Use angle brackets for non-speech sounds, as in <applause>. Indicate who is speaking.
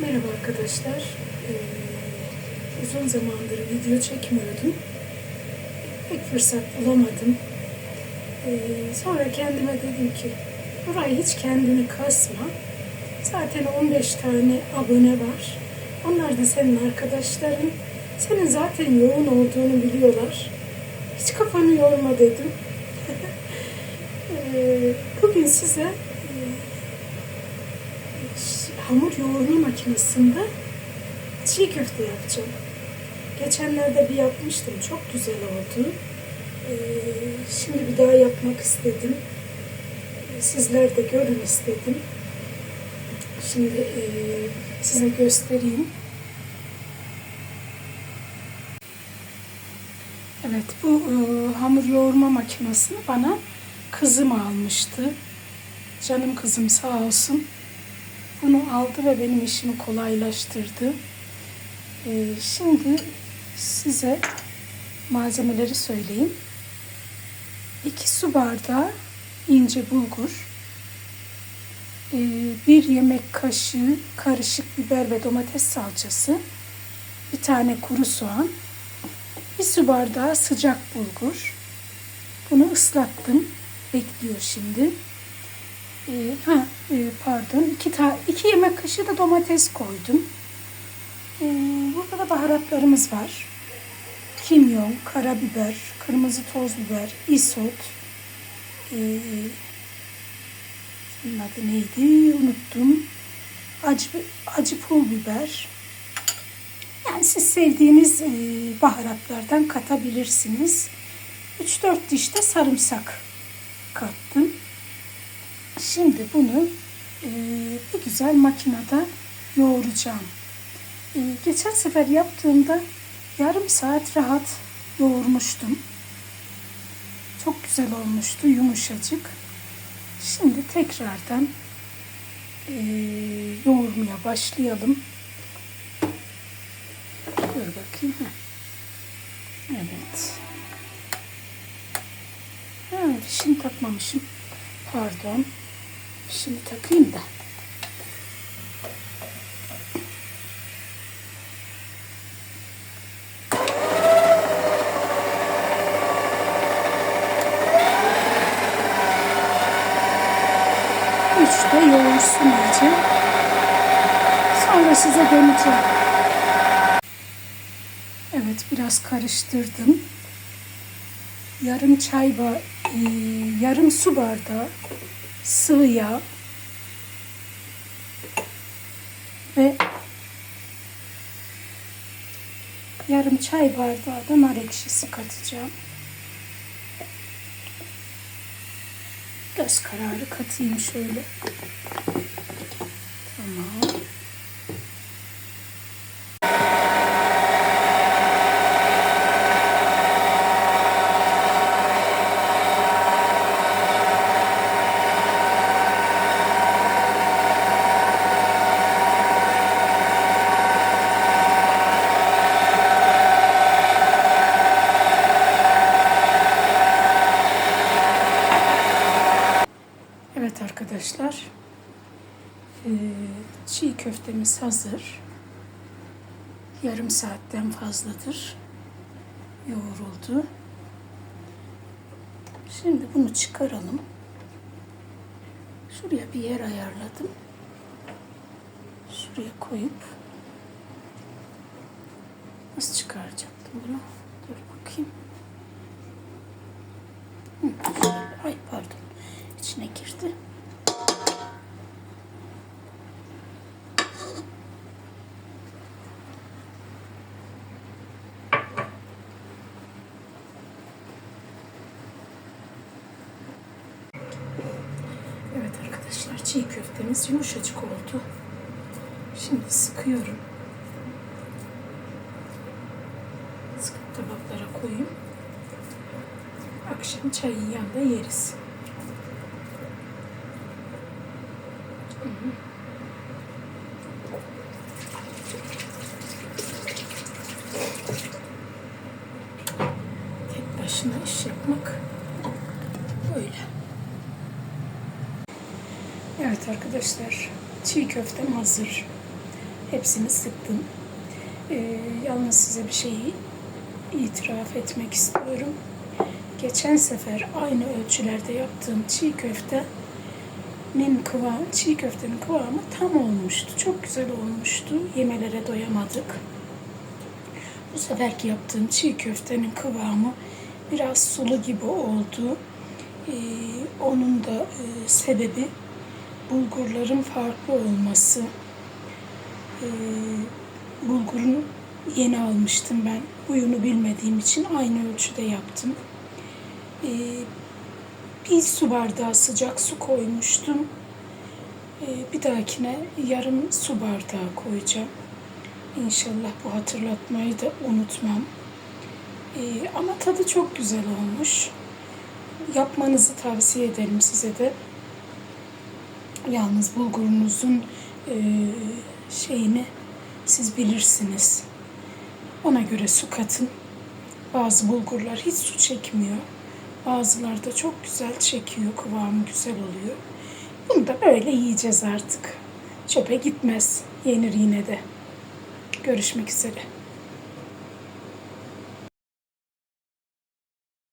Speaker 1: Merhaba arkadaşlar. Ee, uzun zamandır video çekmiyordum. Pek fırsat bulamadım. Ee, sonra kendime dedim ki burayı hiç kendini kasma. Zaten 15 tane abone var. Onlar da senin arkadaşların. Senin zaten yoğun olduğunu biliyorlar. Hiç kafanı yorma dedim. <laughs> Ee, Bugün size hamur yoğurma makinesinde çiğ köfte yapacağım. Geçenlerde bir yapmıştım. Çok güzel oldu. Ee, şimdi bir daha yapmak istedim. Sizler de görün istedim. Şimdi e, size göstereyim. Evet bu e, hamur yoğurma makinesini bana kızım almıştı. Canım kızım sağ olsun. Bunu aldı ve benim işimi kolaylaştırdı. Ee, şimdi size malzemeleri söyleyeyim. 2 su bardağı ince bulgur, ee, bir yemek kaşığı karışık biber ve domates salçası, bir tane kuru soğan, bir su bardağı sıcak bulgur. Bunu ıslattım. Bekliyor şimdi. Ee, ha, e, pardon. iki, ta iki yemek kaşığı da domates koydum. Ee, burada da baharatlarımız var. Kimyon, karabiber, kırmızı toz biber, isot. Ee, bunun adı neydi? Unuttum. Acı, acı pul biber. Yani siz sevdiğiniz e, baharatlardan katabilirsiniz. 3-4 diş de sarımsak kattım. Şimdi bunu e, bir güzel makinede yoğuracağım. E, geçen sefer yaptığımda yarım saat rahat yoğurmuştum. Çok güzel olmuştu, yumuşacık. Şimdi tekrardan e, yoğurmaya başlayalım. Dur bakayım. Evet. Ha, fişini takmamışım. Pardon. Fişini takayım da. Üçte yoğursun iyice. Sonra size döneceğim. Evet biraz karıştırdım. Yarım çay ba e, yarım su bardağı sıvı yağ ve yarım çay bardağı da nar ekşisi katacağım. Göz kararı katayım şöyle. Tamam. Evet arkadaşlar. Ee, çiğ köftemiz hazır. Yarım saatten fazladır. Yoğruldu. Şimdi bunu çıkaralım. Şuraya bir yer ayarladım. Şuraya koyup nasıl çıkaracaktım bunu? Dur bakayım. Hı. Ay pardon. İçine girdi. Evet arkadaşlar çiğ köftemiz yumuşacık oldu. Şimdi sıkıyorum. Sıkıp tabaklara koyayım. Akşam çayın yanında yeriz. Tek başına iş yapmak böyle. Arkadaşlar çiğ köftem hazır. Hepsini sıktım. Ee, yalnız size bir şeyi itiraf etmek istiyorum. Geçen sefer aynı ölçülerde yaptığım çiğ köftenin kıvamı, çiğ köftenin kıvamı tam olmuştu. Çok güzel olmuştu. Yemelere doyamadık. Bu seferki yaptığım çiğ köftenin kıvamı biraz sulu gibi oldu. Ee, onun da e, sebebi bulgurların farklı olması. Ee, bulgurun yeni almıştım ben. Uyunu bilmediğim için aynı ölçüde yaptım. Ee, bir su bardağı sıcak su koymuştum. Ee, bir dahakine yarım su bardağı koyacağım. İnşallah bu hatırlatmayı da unutmam. Ee, ama tadı çok güzel olmuş. Yapmanızı tavsiye ederim size de. Yalnız bulgurunuzun e, şeyini siz bilirsiniz. Ona göre su katın. Bazı bulgurlar hiç su çekmiyor. Bazıları da çok güzel çekiyor, kıvamı güzel oluyor. Bunu da böyle yiyeceğiz artık. Çöpe gitmez. Yenir yine de. Görüşmek üzere.